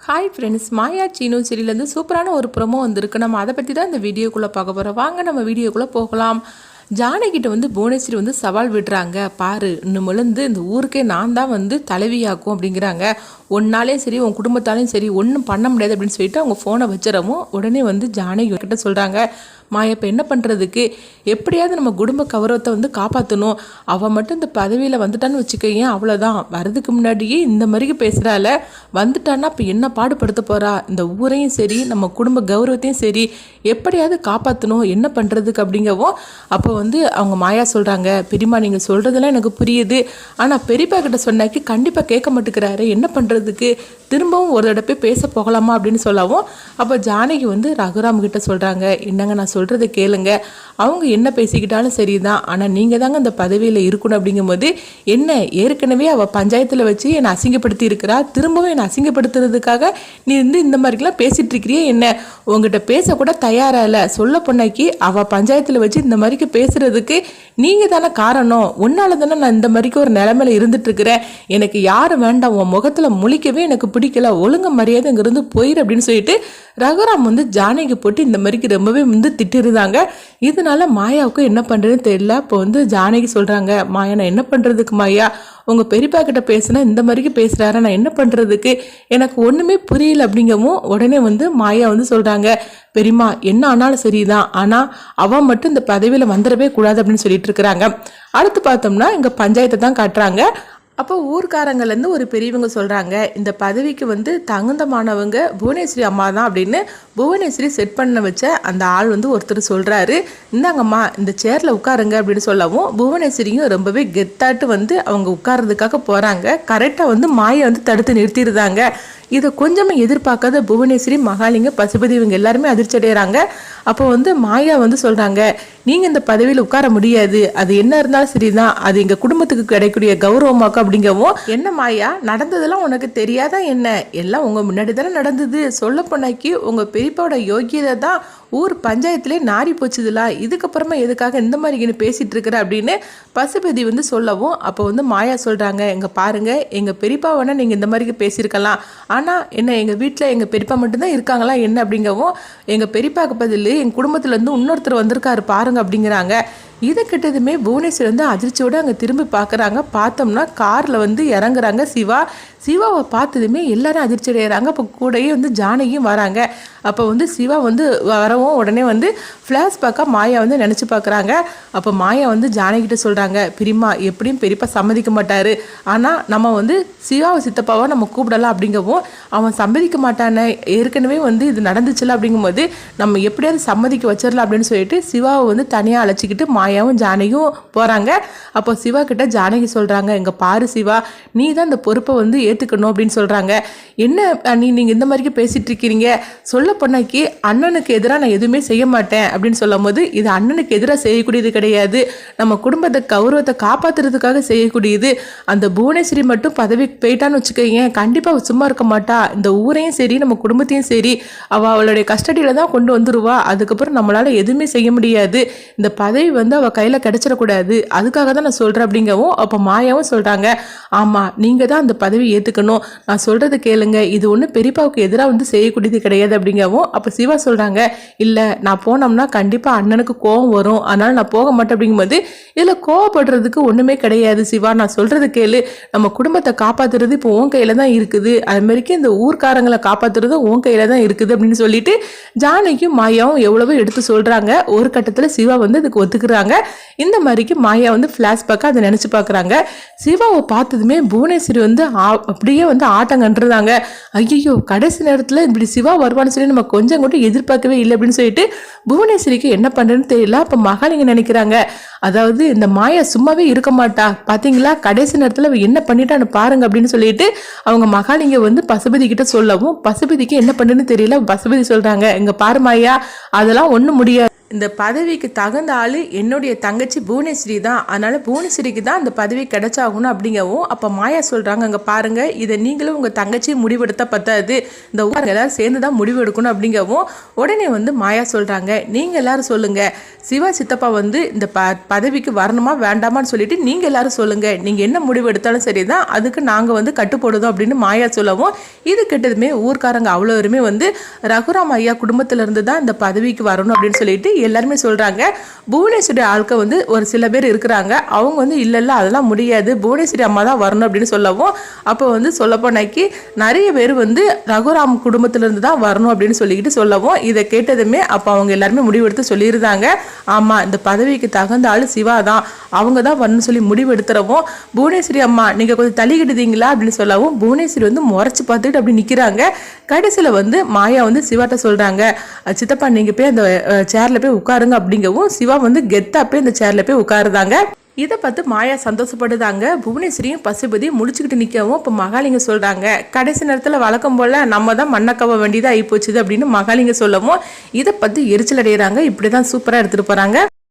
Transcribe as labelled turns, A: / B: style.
A: Hi friends Maya Seenu சீரியலேருந்து சூப்பரான ஒரு ப்ரொமோ வந்திருக்கு நம்ம அதை பற்றி தான் இந்த வீடியோக்குள்ளே பார்க்க போகிறோம் வாங்க நம்ம வீடியோக்குள்ளே போகலாம் ஜானகிட்ட வந்து புவனேஸ்வரி வந்து சவால் விடுறாங்க பாரு இன்னுமிருந்து இந்த ஊருக்கே நான் தான் வந்து தலைவியாக்கும் அப்படிங்கிறாங்க ஒன்னாலேயும் சரி உன் குடும்பத்தாலையும் சரி ஒன்றும் பண்ண முடியாது அப்படின்னு சொல்லிட்டு அவங்க ஃபோனை வச்சிடவும் உடனே வந்து ஜானகி கிட்ட சொல்கிறாங்க மாயா இப்போ என்ன பண்ணுறதுக்கு எப்படியாவது நம்ம குடும்ப கௌரவத்தை வந்து காப்பாற்றணும் அவள் மட்டும் இந்த பதவியில் வந்துட்டான்னு வச்சுக்கோங்க அவ்வளோதான் வரதுக்கு முன்னாடியே இந்த மாதிரிக்கு பேசுகிறால வந்துட்டான்னா இப்போ என்ன பாடுபடுத்த போகிறா இந்த ஊரையும் சரி நம்ம குடும்ப கௌரவத்தையும் சரி எப்படியாவது காப்பாற்றணும் என்ன பண்ணுறதுக்கு அப்படிங்கவும் அப்போ வந்து அவங்க மாயா சொல்கிறாங்க பெரியம்மா நீங்கள் சொல்கிறதெல்லாம் எனக்கு புரியுது. ஆனால் பெரியப்பா கிட்ட சொன்னாக்கி கண்டிப்பாக கேட்க மாட்டேங்கிறாரு. என்ன பண்ணுறதுக்கு திரும்பவும் ஒரு தடவை பேச போகலாமா அப்படின்னு சொல்லவும் அப்போ ஜானகி வந்து ரகுராம் கிட்ட சொல்கிறாங்க என்னங்க நான் சொல்கிறத கேளுங்க. அவங்க என்ன பேசிக்கிட்டாலும் சரி தான் ஆனால் நீங்கள் தாங்க அந்த பதவியில் இருக்கணும். அப்படிங்கும்போது என்ன ஏற்கனவே அவள் பஞ்சாயத்தில் வச்சு என்னை அசிங்கப்படுத்தி இருக்கிறா திரும்பவும் என்னை அசிங்கப்படுத்துறதுக்காக நீ வந்து இந்த மாதிரிலாம் பேசிகிட்டு இருக்கிறியே என்ன? உங்ககிட்ட பேசக்கூட தயாராக இல்லை. சொல்ல பொண்ணாக்கி அவள் பஞ்சாயத்தில் வச்சு இந்த மாதிரிக்கு பேசுகிறதுக்கு நீங்கள் தானே காரணம். உன்னால தானே நான் இந்த மாதிரிக்கு ஒரு நிலமையில இருந்துட்டு இருக்கிறேன். எனக்கு யாரும் வேண்டாம். உன் முகத்தில் முழிக்கவே எனக்கு பிடிக்கல ஒழுங்கு மரியாதை இங்கேருந்து போயிரு அப்படின்னு சொல்லிட்டு ரகுராம் வந்து ஜானகி போட்டு இந்த மாதிரிக்கு ரொம்பவே வந்து திட்டிருந்தாங்க. இதனால மாயாவுக்கு என்ன பண்ணுறதுன்னு தெரியல. இப்போ வந்து ஜானகி சொல்கிறாங்க மாயா நான் என்ன பண்ணுறதுக்கு மாயா? உங்கள் பெரியப்பா கிட்ட பேசுனா இந்த மாதிரிக்கு பேசுகிறாரு நான் என்ன பண்ணுறதுக்கு எனக்கு ஒன்றுமே புரியல. அப்படிங்கவும் உடனே வந்து மாயா வந்து சொல்கிறாங்க பெரியம்மா என்ன ஆனாலும் சரிதான். ஆனால் அவன் மட்டும் இந்த பதவியில் வந்துடவே கூடாது அப்படின்னு சொல்லிட்டு இருக்கிறாங்க. அடுத்து பார்த்தோம்னா இங்கே பஞ்சாயத்தை தான் காட்டுறாங்க. அப்போ ஊர்க்காரங்கள்லேருந்து ஒரு பெரியவங்க சொல்கிறாங்க இந்த பதவிக்கு வந்து தகுந்தமானவங்க புவனேஸ்வரி அம்மா தான் அப்படின்னு புவனேஸ்வரி செட் பண்ண வச்ச அந்த ஆள் வந்து ஒருத்தர் சொல்கிறாரு இந்தாங்கம்மா இந்த சேரில் உட்காருங்க அப்படின்னு சொல்லவும் புவனேஸ்வரியும் ரொம்பவே கெத்தாட்டு வந்து அவங்க உட்கார்றதுக்காக போகிறாங்க கரெக்டாக வந்து மாயை வந்து தடுத்து நிறுத்திடுதாங்க இதை கொஞ்சமே எதிர்பார்க்காத புவனேஸ்வரி மகாலிங்க பசுபதி இவங்க எல்லாருமே அதிர்ச்சி அடைகிறாங்க அப்போ வந்து மாயா வந்து சொல்கிறாங்க நீங்கள் இந்த பதவியில் உட்கார முடியாது. அது என்ன இருந்தாலும் சரிதான். அது எங்கள் குடும்பத்துக்கு கிடைக்கக்கூடிய கௌரவமாக்கும் அப்படிங்கவும் என்ன மாயா நடந்ததெல்லாம் உனக்கு தெரியாதா என்ன? எல்லாம் உங்கள் முன்னாடி தானே நடந்தது. சொல்ல போனாக்கி உங்கள் பெரியப்பாவோட யோகியதை தான் ஊர் பஞ்சாயத்துலேயே நாரி போச்சுதுலா? இதுக்கப்புறமா எதுக்காக இந்த மாதிரி இங்கே பேசிட்டு இருக்கிற அப்படின்னு பசுபதி வந்து சொல்லவும் அப்போ வந்து மாயா சொல்கிறாங்க எங்கள் பாருங்கள் எங்கள் பெரியப்பா வேணால் நீங்கள் இந்த மாதிரி பேசியிருக்கலாம். ஆனால் என்ன எங்கள் வீட்டில் எங்கள் பெரியப்பா மட்டும்தான் இருக்காங்களா என்ன? அப்படிங்கவும் எங்கள் பெரியப்பாவுக்கு பதில் எங்கள் குடும்பத்துலேருந்து இன்னொருத்தர் வந்திருக்காரு பாருங்க அப்படிங்கிறாங்க. இதை கிட்டதுமே புவனேஸ்வர் வந்து அதிர்ச்சியோடு அங்கே திரும்பி பார்க்குறாங்க. பார்த்தோம்னா காரில் வந்து இறங்குறாங்க சிவா. சிவாவை பார்த்ததுமே எல்லாரும் அதிர்ச்சி அடைகிறாங்க அப்போ கூடயே வந்து ஜானகியும் வராங்க. அப்போ வந்து சிவா வந்து வரவும் உடனே வந்து ஃப்ளாஷ்பேக்காக மாயா வந்து நினச்சி பார்க்குறாங்க. அப்போ மாயா வந்து ஜானகிட்ட சொல்கிறாங்க பிரிமா எப்படியும் பெரியப்பா சம்மதிக்க மாட்டார். ஆனால் நம்ம வந்து சிவாவை சித்தப்பாவை நம்ம கூப்பிடலாம் அப்படிங்கவும் அவன் சம்மதிக்க மாட்டானே. ஏற்கனவே வந்து இது நடந்துச்சுல அப்படிங்கும்போது நம்ம எப்படியாவது சம்மதிக்க வச்சிடலாம் அப்படின்னு சொல்லிட்டு சிவாவை வந்து தனியாக அழைச்சிக்கிட்டு மாயாவும் ஜானகியும் போகிறாங்க அப்போ சிவா கிட்ட ஜானகி சொல்கிறாங்க எங்கள் பாரு சிவா நீ தான் இந்த பொறுப்பை வந்து ஏற்றுக்கணும் அப்படின்னு சொல்கிறாங்க என்ன நீ நீங்கள் இந்த மாதிரிக்கு பேசிகிட்டு இருக்கிறீங்க சொல்ல போனாக்கி அண்ணனுக்கு எதிராக நான் எதுவுமே செய்ய மாட்டேன் அப்படின்னு சொல்லும் போது இது அண்ணனுக்கு எதிராக செய்யக்கூடியது கிடையாது. நம்ம குடும்பத்தை கௌரவத்தை காப்பாத்துறதுக்காக செய்யக்கூடியது. அந்த புவனேஸ்வரி மட்டும் பதவி போயிட்டான்னு வச்சுக்கோங்க கண்டிப்பாக சும்மா இருக்க மாட்டா. இந்த ஊரையும் சரி நம்ம குடும்பத்தையும் சரி அவள் அவளுடைய கஸ்டடியில் தான் கொண்டு வந்துருவா. அதுக்கப்புறம் நம்மளால் எதுவுமே செய்ய முடியாது. இந்த பதவி வந்து அவள் கையில் கிடைச்சிடக்கூடாது. அதுக்காக தான் நான் சொல்கிறேன் அப்படிங்கவும் அப்போ மாயாவும் சொல்கிறாங்க ஆமாம் நீங்கள் தான் அந்த பதவி ஏற்றுக்கணும் நான் சொல்கிறது கேளுங்க. இது ஒன்றும் பெரியப்பாவுக்கு எதிராக வந்து செய்யக்கூடியது கிடையாது அப்படிங்கவும் அப்போ சிவா சொல்கிறாங்க இல்லை நான் போனோம்னா கண்டிப்பாக அண்ணனுக்கு கோவம் வரும். அதனால் நான் போக மாட்டேன் அப்படிங்கும்போது இதில் கோவப்படுறதுக்கு ஒன்றுமே கிடையாது சிவா. நான் சொல்கிறது கேளு. நம்ம குடும்பத்தை காப்பாற்றுறது இப்போ உன் கையில் தான் இருக்குது. அதுமாரிக்கு இந்த ஊர்க்காரங்களை காப்பாற்றுறது உன் கையில் தான் இருக்குது அப்படின்னு சொல்லிட்டு ஜானகியும் மாயாவும் எவ்வளவோ எடுத்து சொல்கிறாங்க ஒரு கட்டத்தில் சிவா வந்து அதுக்கு ஒத்துக்கிறாங்க. இந்த மாதிரிக்கு மாயா வந்து ஃப்ளாஷ்பேக்காக அதை நினச்சி பார்க்குறாங்க. சிவாவை பார்த்ததுமே புவனேஸ்வரி வந்து ஆ- அப்படியே வந்து ஆட்டம் கண்டுருந்தாங்க. ஐயோ கடைசி நேரத்தில் இப்படி சிவா வருவான்னு சொல்லி நம்ம கொஞ்சம் கூட எதிர்பார்க்கவே இல்லை அப்படின்னு சொல்லிட்டு புவனேஸ்வரிக்கு என்ன பண்ணுறேன்னு தெரியல. அப்போ மகாலிங்க நினைக்கிறாங்க. அதாவது இந்த மாயா சும்மாவே இருக்க மாட்டா. பார்த்தீங்களா கடைசி நேரத்தில் அவள் என்ன பண்ணிட்டான்னு பாருங்க அப்படின்னு சொல்லிட்டு அவங்க மகாலிங்க வந்து பசுபதி கிட்ட சொல்லவும் பசுபதிக்கு என்ன பண்ணுன்னு தெரியல. பசுபதி சொல்றாங்க இங்கே பாரு மாயா அதெல்லாம் ஒன்றும் முடியாது. இந்த பதவிக்கு தகுந்த ஆள் என்னுடைய தங்கச்சி புவனேஸ்வரி தான். அதனால் புவனேஸ்வரிக்கு தான் இந்த பதவி கிடைச்சாகணும் அப்படிங்கவும் அப்போ மாயா சொல்கிறாங்க அங்கே பாருங்கள் இதை நீங்களும் உங்கள் தங்கச்சி முடிவெடுத்த பத்தாது. இந்த ஊர் எல்லோரும் சேர்ந்து தான் முடிவெடுக்கணும் அப்படிங்கவும் உடனே வந்து மாயா சொல்கிறாங்க நீங்கள் எல்லோரும் சொல்லுங்கள் சிவா சித்தப்பா வந்து இந்த ப பதவிக்கு வரணுமா வேண்டாமான்னு சொல்லிட்டு நீங்கள் எல்லாரும் சொல்லுங்கள் நீங்கள் என்ன முடிவு எடுத்தாலும் சரி தான் அதுக்கு நாங்கள் வந்து கட்டுப்படுதோம் அப்படின்னு மாயா சொல்லவும் இது கிட்டதுமே ஊர்க்காரங்க அவ்வளோருமே வந்து ரகுராம் ஐயா குடும்பத்திலேருந்து தான் இந்த பதவிக்கு வரணும் அப்படின்னு சொல்லிட்டு எல்லாருமே சொல்கிறாங்க புவனேஸ்வரி ஆட்கள் வந்து ஒரு சில பேர் இருக்கிறாங்க. அவங்க வந்து இல்லை இல்லை அதெல்லாம் முடியாது. புவனேஸ்வரி அம்மா தான் வரணும் அப்படின்னு சொல்லவும் அப்போ வந்து சொல்லப்போனாக்கி நிறைய பேர் வந்து ரகுராம் குடும்பத்திலேருந்து தான் வரணும் அப்படின்னு சொல்லிக்கிட்டு சொல்லவும் இதை கேட்டதுமே அப்போ அவங்க எல்லாருமே முடிவெடுத்து சொல்லியிருந்தாங்க. ஆமாம் இந்த பதவிக்கு தகுந்த ஆள் சிவா தான். அவங்க தான் வரணும்னு சொல்லி முடிவெடுத்துறவும் புவனேஸ்வரி அம்மா நீங்கள் கொஞ்சம் தள்ளிக்கிட்டுதீங்களா? அப்படின்னு சொல்லவும் புவனேஸ்வரி வந்து முறைச்சி பார்த்துட்டு அப்படி நிற்கிறாங்க கடைசியில் வந்து மாயா வந்து சிவாட்ட சொல்கிறாங்க சித்தப்பா நீங்கள் போய் அந்த சேரில் போய் உட்காருங்க அப்படிங்கவும் சிவா வந்து கெத்தா போய் இந்த சேர்ல போய் உட்காருதாங்க. இதை பார்த்து மாயா சந்தோஷப்படுதாங்க. புவனேஸ்வரியும் பசுபதி முடிச்சுக்கிட்டு நிற்கவும் இப்போ மகாலிங்க சொல்கிறாங்க கடைசி நேரத்தில் வழக்கம் போல் நம்ம தான் மண்ணக்கவ வேண்டியதாக ஆகி போச்சுது அப்படின்னு மகாலிங்க சொல்லவும் இதை பார்த்து எரிச்சல் அடைகிறாங்க இப்படி தான் சூப்பராக எடுத்துகிட்டு போகிறாங்க